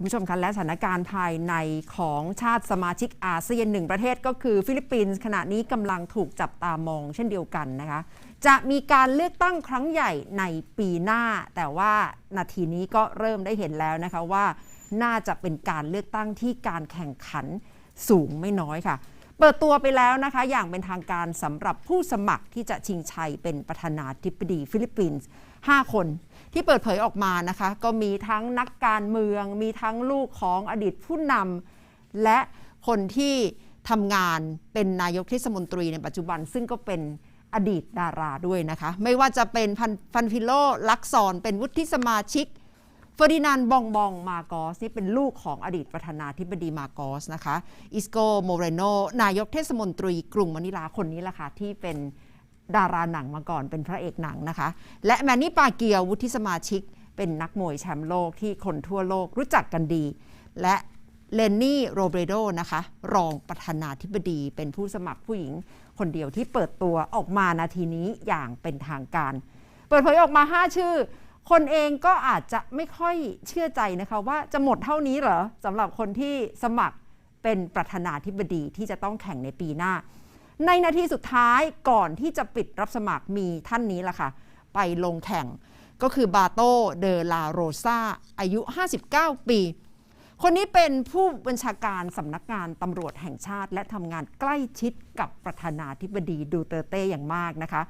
คุณผู้ชมคะและสถานการณ์ภายในของชาติสมาชิกอาเซียนหนึ่งประเทศก็คือฟิลิปปินส์ขณะนี้กำลังถูกจับตามองเช่นเดียวกันนะคะ จะมีการเลือกตั้งครั้งใหญ่ในปีหน้า แต่ว่านาทีนี้ก็เริ่มได้เห็นแล้วนะคะว่า น่าจะเป็นการเลือกตั้งที่การแข่งขันสูงไม่น้อยค่ะ เปิดตัวไปแล้วนะคะ อย่างเป็นทางการสำหรับผู้สมัครที่จะชิงชัยเป็นประธานาธิบดีฟิลิปปินส์ 5 คนที่เปิดเผยออกมานะคะ ก็มีทั้งนักการเมือง มีทั้งลูกของอดีตผู้นำและคนที่ทำงานเป็นนายกเทศมนตรีในปัจจุบัน ซึ่งก็เป็นอดีตดาราด้วยนะคะ ไม่ว่าจะเป็นพันฟันฟิโลลักซอนเป็นวุฒิสมาชิก เฟอร์ดินานด์บองบองมาโกสนี่เป็นลูกของอดีตประธานาธิบดีมาโกสนะคะอิสโกโมเรโนนายกเทศมนตรีกรุงมะนิลาคนนี้แหละค่ะที่เป็นดาราหนังมาก่อนเป็นพระเอกหนังนะคะ และแมนนี่ปาเกียววุฒิสมาชิก เป็นนักมวยแชมป์โลกที่คนทั่วโลกรู้จักกันดี และเลนนี่โรเบโดนะคะรองประธานาธิบดีเป็นผู้สมัครผู้หญิงคนเดียวที่เปิดตัวออกมานาทีนี้อย่างเป็นทางการ เปิดเผยออกมา 5 ชื่อ คนเองก็อาจจะไม่ค่อยเชื่อใจนะคะว่าจะหมดเท่านี้เหรอสำหรับคนที่สมัครเป็นประธานาธิบดีที่จะต้องแข่งในปีหน้า ในนาทีสุดท้ายก่อนที่จะปิดรับสมัครมีท่านนี้ล่ะค่ะ ไปลงแข่งก็คือบาโตเดลาโรซาอายุ 59 ปี คนนี้เป็นผู้บัญชาการสำนักงานตำรวจแห่งชาติ และทำงานใกล้ชิดกับประธานาธิบดีดูเตอร์เต้อย่างมากนะคะ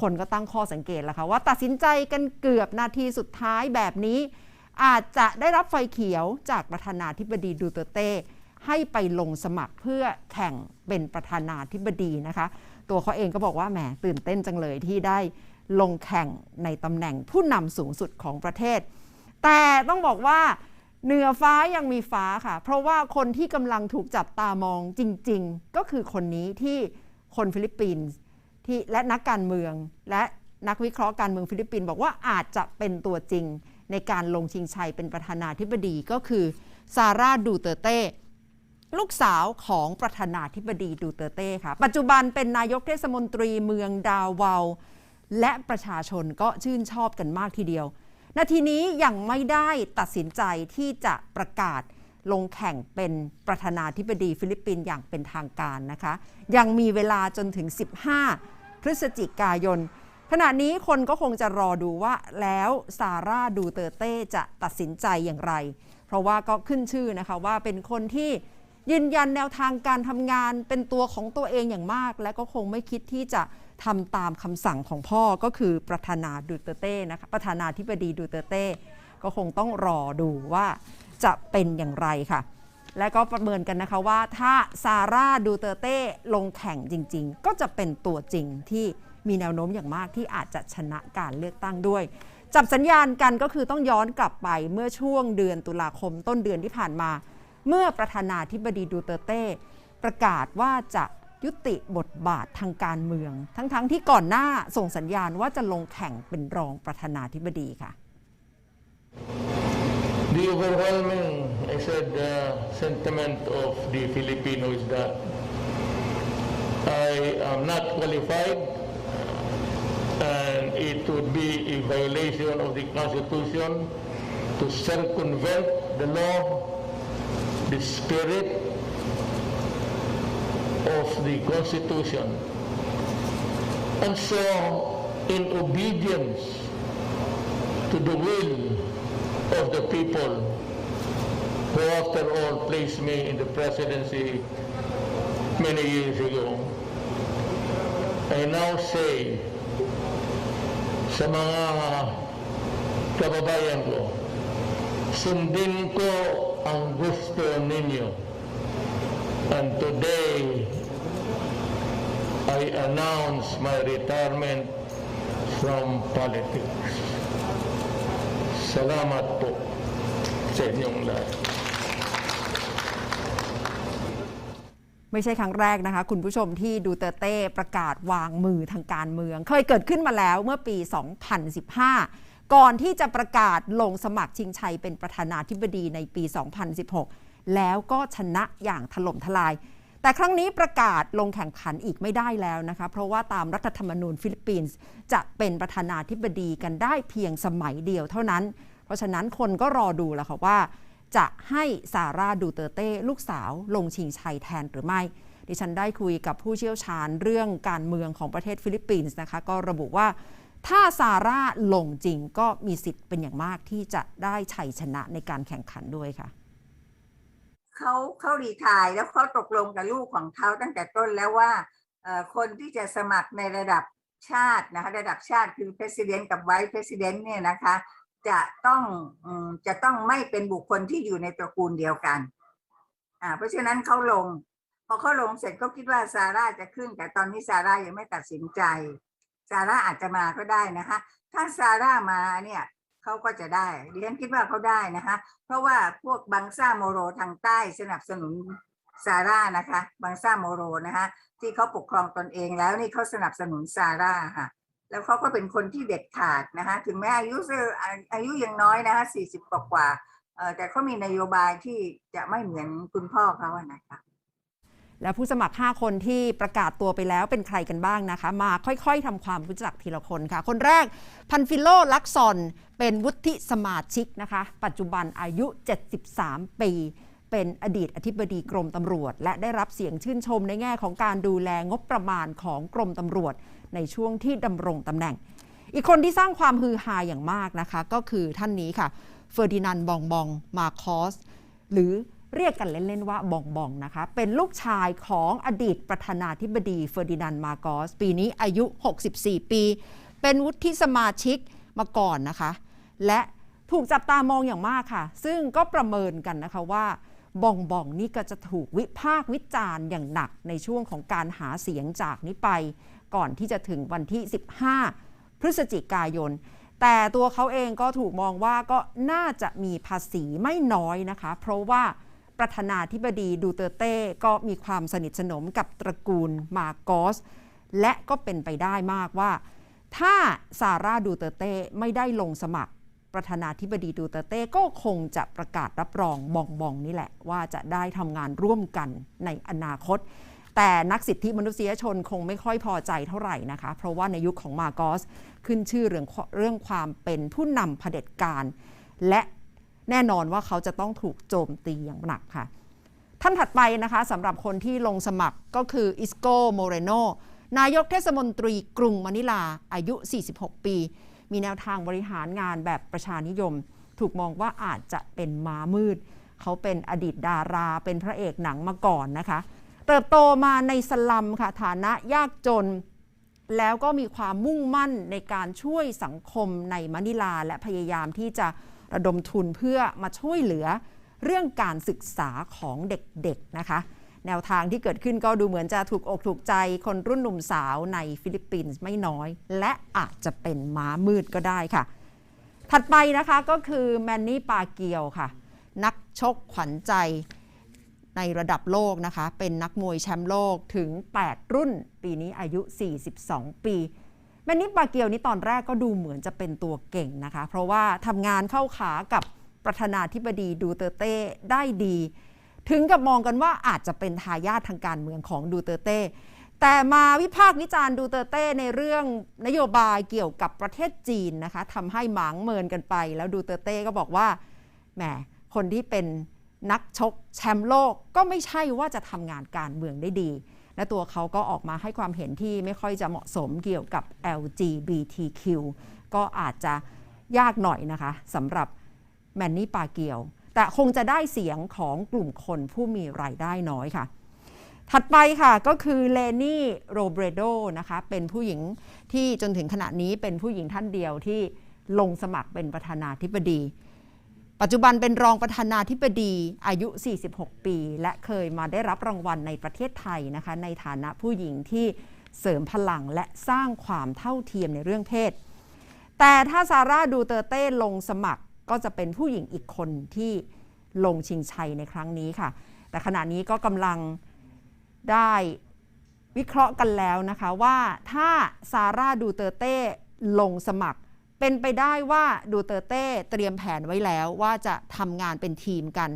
คนก็ตั้งข้อสังเกตแล้วค่ะว่าตัดสินใจกันเกือบนาทีสุดท้ายแบบนี้ อาจจะได้รับไฟเขียวจากประธานาธิบดีดูเตเต้ให้ไปลงสมัครเพื่อแข่งเป็นประธานาธิบดีนะคะ ตัวเขาเองก็บอกว่าแหมตื่นเต้นจังเลยที่ได้ลงแข่งในตำแหน่งผู้นำสูงสุดของประเทศ แต่ต้องบอกว่าเหนือฟ้ายังมีฟ้าค่ะ เพราะว่าคนที่กำลังถูกจับตามองจริง ๆ ก็คือคนนี้ที่คนฟิลิปปินส์ ที่และนักการเมือง และนักวิเคราะห์การเมืองฟิลิปปินส์บอกว่าอาจจะเป็นตัวจริงในการลงชิงชัยเป็นประธานาธิบดีก็คือซาร่าดูเตเต้ลูกสาวของประธานาธิบดีดูเตเต้ค่ะ ปัจจุบันเป็นนายกเทศมนตรีเมืองดาวาวและประชาชนก็ชื่นชอบกันมากทีเดียว นาทีนี้ยังไม่ได้ตัดสินใจที่จะประกาศลงแข่งเป็นประธานาธิบดีฟิลิปปินส์อย่างเป็นทางการนะคะ ยังมีเวลาจนถึง 15 ฤศจิกายน ขณะนี้คนก็คงจะรอดูว่าแล้วซาร่าดูเตอร์เต้จะตัดสินใจอย่างไร เพราะว่าก็ขึ้นชื่อนะคะว่าเป็นคนที่ยืนยันแนวทางการทำงานเป็นตัวของตัวเองอย่างมาก และก็คงไม่คิดที่จะทำตามคำสั่งของพ่อก็คือประธานาดูเตอร์เต้นะคะประธานาธิบดีดูเตอร์เต้ก็คงต้องรอดูว่าจะเป็นอย่างไรค่ะ และก็ประเมินกันนะคะว่าถ้าซาร่าดูเตอร์เต้ลงแข่งจริง ๆ ก็จะเป็นตัวจริงที่มีแนวโน้มอย่างมากที่อาจจะชนะการเลือกตั้งด้วย จับสัญญาณกันก็คือต้องย้อนกลับไปเมื่อช่วงเดือนตุลาคมต้นเดือนที่ผ่านมา เมื่อประธานาธิบดีดูเตอร์เต้ประกาศว่าจะยุติบทบาททางการเมือง ทั้งๆทที่ก่อนหน้าส่งสัญญาณว่าจะลงแข่งเป็นรองประธานาธิบดีค่ะ The overwhelming, I said, the sentiment of the Filipino is that I am not qualified and it would be a violation of the Constitution to circumvent the law, the spirit of the Constitution. And so, in obedience to the will of the people who after all placed me in the presidency many years ago. I now say sa mga kababayan ko, sundin ko ang gusto ninyo. And today, I announce my retirement from politics. Salamat po sa inyong lahat. ไม่ใช่ครั้งแรกนะคะ คุณผู้ชมที่ดูเตเต้ประกาศวางมือทางการเมือง เคยเกิดขึ้นมาแล้วเมื่อปี 2015 ก่อนที่จะประกาศลงสมัครชิงชัยเป็นประธานาธิบดีในปี 2016 แล้วก็ชนะอย่างถล่มทลาย แต่ครั้งนี้ประกาศลงแข่งขันอีกไม่ได้แล้วนะคะ เพราะว่าตามรัฐธรรมนูญฟิลิปปินส์จะเป็นประธานาธิบดีกันได้เพียงสมัยเดียวเท่านั้น เพราะฉะนั้นคนก็รอดูแล้วค่ะว่า จะให้ซาร่าดูเตเต้ลูกสาวลงชิงชัยแทนหรือไม่ ดิฉันได้คุยกับผู้เชี่ยวชาญเรื่องการเมืองของประเทศฟิลิปปินส์นะคะ ก็ระบุว่าถ้าซาร่าลงจริงก็มีสิทธิ์เป็นอย่างมากที่จะได้ชัยชนะในการแข่งขันด้วยค่ะเขาเขารีทายแล้วเขาตกลงกับลูกของเขาตั้งแต่ต้นแล้วว่าคนที่จะสมัครในระดับชาตินะคะระดับชาติคือ president กับ vice president เนี่ยนะคะ จะต้องจะต้องไม่เป็นบุคคลที่อยู่ในตระกูลเดียวกัน อ่า เพราะฉะนั้นเขาลง พอเขาลงเสร็จก็คิดว่าซาร่าจะขึ้น แต่ตอนนี้ซาร่ายังไม่ตัดสินใจ ซาร่าอาจจะมาก็ได้นะคะ ถ้าซาร่ามาเนี่ยเขาก็จะได้ดิฉันคิดว่าเขาได้นะคะ เพราะว่าพวกบังซ่าโมโรทางใต้สนับสนุนซาร่านะคะ บังซ่าโมโรนะคะที่เขาปกครองตนเองแล้วนี่เขาสนับสนุนซาร่าค่ะ แล้วเขาก็เป็นคนที่เด็ดขาดนะคะถึงแม้อายุอายุยังน้อยนะคะสี่สิบกว่ากว่าแต่เขามีนโยบายที่จะไม่เหมือนคุณพ่อเขาอะนะคะและผู้สมัคร 5 คนที่ประกาศตัวไปแล้วเป็นใครกันบ้างนะคะ มาค่อยๆทำความรู้จักทีละคนค่ะ คนแรกพันฟิโลลักซอน เป็นวุฒิสมาชิกนะคะ ปัจจุบันอายุ 73 ปี เป็นอดีตอธิบดีกรมตำรวจ และได้รับเสียงชื่นชมในแง่ของการดูแลงบประมาณของกรมตำรวจ ในช่วงที่ดำรงตำแหน่ง อีกคนที่สร้างความฮือฮาอย่างมากนะคะ ก็คือท่านนี้ค่ะเฟอร์ดินานด์บองบองมาคอสหรือเรียกกันเล่น ๆ ว่าบองบองนะคะ เป็นลูกชายของอดีตประธานาธิบดีเฟอร์ดินานด์มาโกสปีนี้อายุ 64 ปี เป็นวุฒิสมาชิกมาก่อนนะคะ และถูกจับตามองอย่างมากค่ะ ซึ่งก็ประเมินกันนะคะว่าบองบองนี่ก็จะถูกวิพากษ์วิจารณ์อย่างหนักในช่วงของการหาเสียงจากนี้ไป ก่อนที่จะถึงวันที่ 15 พฤศจิกายน แต่ตัวเขาเองก็ถูกมองว่าก็น่าจะมีภาษีไม่น้อยนะคะ เพราะว่าประธานาธิบดีดูเตเต้ก็มีความสนิทสนมกับตระกูลมาโกส และก็เป็นไปได้มากว่า ถ้าซาร่าดูเตเต้ไม่ได้ลงสมัครประธานาธิบดีดูเตเต้ก็คงจะประกาศรับรองบองบองนี่แหละ ว่าจะได้ทำงานร่วมกันในอนาคต แต่นักสิทธิมนุษยชนคงไม่ค่อยพอใจเท่าไหร่นะคะ เพราะว่าในยุคของมาโกสขึ้นชื่อเรื่องเรื่องความเป็นผู้นำเผด็จการ และแน่นอนว่าเขาจะต้องถูกโจมตีอย่างหนักค่ะ ท่านถัดไปนะคะสำหรับคนที่ลงสมัครก็คืออิสโกโมเรโนนายกเทศมนตรีกรุงมะนิลาอายุ 46 ปี มีแนวทางบริหารงานแบบประชานิยม ถูกมองว่าอาจจะเป็นม้ามืด เขาเป็นอดีตดาราเป็นพระเอกหนังมาก่อนนะคะ เติบโตมาในสลัมค่ะฐานะยากจน แล้วก็มีความมุ่งมั่นในการช่วยสังคมในมะนิลา และพยายามที่จะระดมทุนเพื่อมาช่วยเหลือเรื่องการศึกษาของเด็กๆนะคะแนวทางที่เกิดขึ้นก็ดูเหมือนจะถูกอกถูกใจคนรุ่นหนุ่มสาวในฟิลิปปินส์ไม่น้อย และอาจจะเป็นม้ามืดก็ได้ค่ะ ถัดไปนะคะก็คือแมนนี่ปาเกียวค่ะ นักชกขวัญใจ ในระดับโลกนะคะ เป็นนักมวยแชมป์โลกถึง 8 รุ่น ปีนี้อายุ 42 ปีแมนนี่ปาเกียวนี่ตอนแรกก็ดูเหมือนจะเป็นตัวเก่งนะคะ เพราะว่าทำงานเข้าขากับประธานาธิบดีดูเตเต้ได้ดี ถึงกับมองกันว่าอาจจะเป็นทายาททางการเมืองของดูเตเต้แต่มาวิพากษ์วิจารณ์ดูเตเต้ในเรื่องนโยบายเกี่ยวกับประเทศจีนนะคะทำให้หมางเมินกันไป แล้วดูเตเต้ก็บอกว่าแหมคนที่เป็น นักชกแชมป์โลกก็ไม่ใช่ว่าจะทำงานการเมืองได้ดี และตัวเขาก็ออกมาให้ความเห็นที่ไม่ค่อยจะเหมาะสมเกี่ยวกับ LGBTQ ก็อาจจะยากหน่อยนะคะสำหรับแมนนี่ปาเกียว แต่คงจะได้เสียงของกลุ่มคนผู้มีรายได้น้อยค่ะ ถัดไปค่ะก็คือเลนี่โรเบรโดนะคะเป็นผู้หญิงที่จนถึงขณะนี้เป็นผู้หญิงท่านเดียวที่ลงสมัครเป็นประธานาธิบดี ปัจจุบันเป็นรองประธานาธิบดีอายุ 46 ปี และเคยมาได้รับรางวัลในประเทศไทยนะคะ ในฐานะผู้หญิงที่เสริมพลังและสร้างความเท่าเทียมในเรื่องเพศ แต่ถ้าซาร่าดูเตอร์เต้ลงสมัครก็จะเป็นผู้หญิงอีกคนที่ลงชิงชัยในครั้งนี้ค่ะ แต่ขณะนี้ก็กำลังได้วิเคราะห์กันแล้วนะคะว่าถ้าซาร่าดูเตอร์เต้ลงสมัคร เป็นไปได้ว่าดูเตอร์เต้เตรียมแผนไว้แล้วว่าจะทำงานเป็นทีมกัน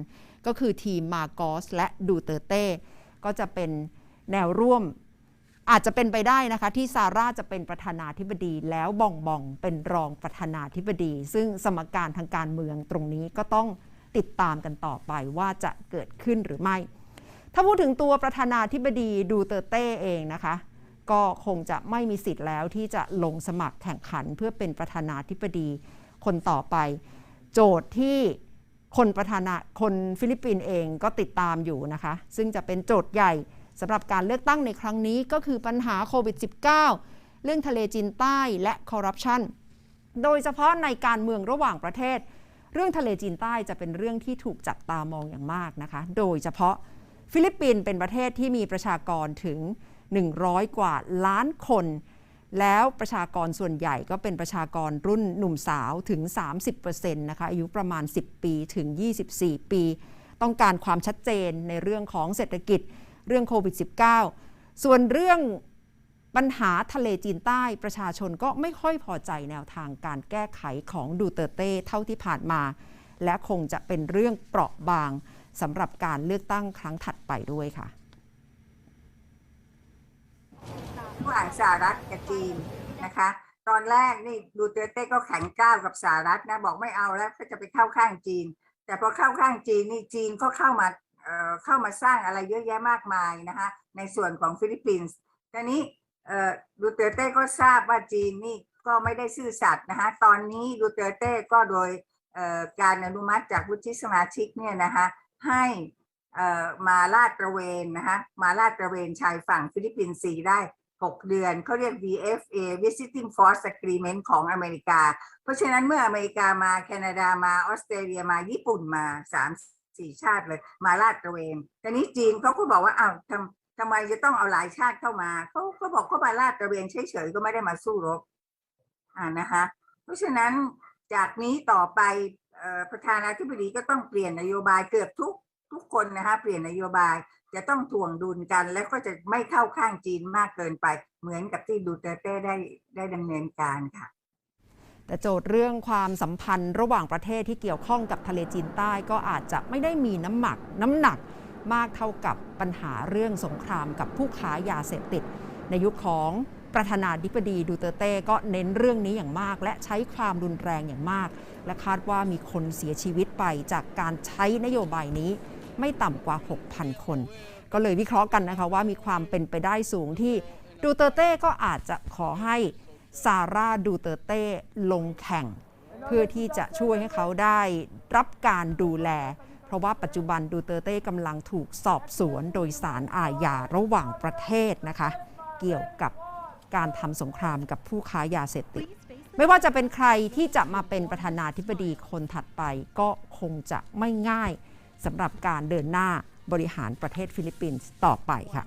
ก็คือทีมมาโกสและดูเตอร์เต้ก็จะเป็นแนวร่วม อาจจะเป็นไปได้นะคะ ที่ซาร่าจะเป็นประธานาธิบดีแล้วบองบองเป็นรองประธานาธิบดี ซึ่งสมการทางการเมืองตรงนี้ก็ต้องติดตามกันต่อไปว่าจะเกิดขึ้นหรือไม่ ถ้าพูดถึงตัวประธานาธิบดีดูเตอร์เต้เองนะคะ ก็คงจะไม่มีสิทธิ์แล้วที่จะลงสมัครแข่งขันเพื่อเป็นประธานาธิบดีคนต่อไป โจทย์ที่คนประธานาคนฟิลิปปินส์เองก็ติดตามอยู่นะคะ ซึ่งจะเป็นโจทย์ใหญ่สำหรับการเลือกตั้งในครั้งนี้ก็คือปัญหาโควิด -19 เรื่องทะเลจีนใต้และคอร์รัปชันโดยเฉพาะในการเมืองระหว่างประเทศ เรื่องทะเลจีนใต้จะเป็นเรื่องที่ถูกจับตามองอย่างมากนะคะ โดยเฉพาะฟิลิปปินส์เป็นประเทศที่มีประชากรถึง 100 กว่าล้านคน แล้วประชากรส่วนใหญ่ก็เป็นประชากรรุ่นหนุ่มสาวถึง 30%นะคะอายุประมาณ 10 ปีถึง 24 ปี ต้องการความชัดเจนในเรื่องของเศรษฐกิจเรื่องโควิด -19 ส่วนเรื่องปัญหาทะเลจีนใต้ประชาชนก็ไม่ค่อยพอใจแนวทางการแก้ไขของดูเตอร์เต้เท่าที่ผ่านมา และคงจะเป็นเรื่องเปราะบางสำหรับการเลือกตั้งครั้งถัดไปด้วยค่ะ ระหว่างสหรัฐกับจีนนะคะ ตอนแรกนี่ดูเตอร์เต้ก็แข็งก้าวกับสหรัฐนะบอกไม่เอาแล้วก็จะไปเข้าข้างจีน แต่พอเข้าข้างจีนนี่จีนก็เข้ามาเอ่อเข้ามาสร้างอะไรเยอะแยะมากมายนะคะในส่วนของฟิลิปปินส์ตอนนี้เอ่อดูเตอร์เต้ก็ทราบว่าจีนนี่ก็ไม่ได้ซื่อสัตย์นะคะตอนนี้ดูเตอร์เต้ก็โดยเอ่อการอนุมัติจากวุฒิสมาชิกเนี่ยนะคะให้อ่อมาลาดตระเวนนะคะมาลาดตระเวนชายฝั่งฟิลิปปินส์ได้ 6 เดือนเขาเรียก VFA Visiting Force Agreement ของอเมริกา เพราะฉะนั้นเมื่ออเมริกามาแคนาดามาออสเตรเลียมาญี่ปุ่นมาสามสี่ชาติเลยมาลาดตระเวนแต่นี้จีนเขาก็บอกว่าอ้าวทำทำไมจะต้องเอาหลายชาติเข้ามาเขาก็บอกเขามาลาดตระเวนเฉยๆก็ไม่ได้มาสู้รบอ่านะคะเพราะฉะนั้นจากนี้ต่อไปประธานาธิบดีก็ต้องเปลี่ยนนโยบายเกือบทุกทุกคนนะคะเปลี่ยนนโยบาย จะต้องถ่วงดุลกัน แล้วก็จะไม่เข้าข้างจีนมากเกินไป เหมือนกับที่ดูเตเต้ได้ได้ดำเนินการค่ะ แต่โจทย์เรื่องความสัมพันธ์ระหว่างประเทศที่เกี่ยวข้องกับทะเลจีนใต้ก็อาจจะไม่ได้มีน้ำหนักน้ำหนักมากเท่ากับปัญหาเรื่องสงครามกับผู้ค้ายาเสพติด ในยุคของประธานาธิบดีดูเตเต้ก็เน้นเรื่องนี้อย่างมาก และใช้ความรุนแรงอย่างมาก และคาดว่ามีคนเสียชีวิตไปจากการใช้นโยบายนี้ ไม่ต่ำกว่า 6,000 คน ก็เลยวิเคราะห์กันนะคะว่ามีความเป็นไปได้สูงที่ดูเตอร์เต้ก็อาจจะขอให้ซาร่าดูเตอร์เต้ลงแข่ง เพื่อที่จะช่วยให้เขาได้รับการดูแล เพราะว่าปัจจุบันดูเตอร์เต้กำลังถูกสอบสวนโดยสารอาญาระหว่างประเทศนะคะ เกี่ยวกับการทำสงครามกับผู้ค้ายาเสพติดไม่ว่าจะเป็นใครที่จะมาเป็นประธานาธิบดีคนถัดไปก็คงจะไม่ง่าย สำหรับการเดินหน้าบริหารประเทศฟิลิปปินส์ต่อไปค่ะ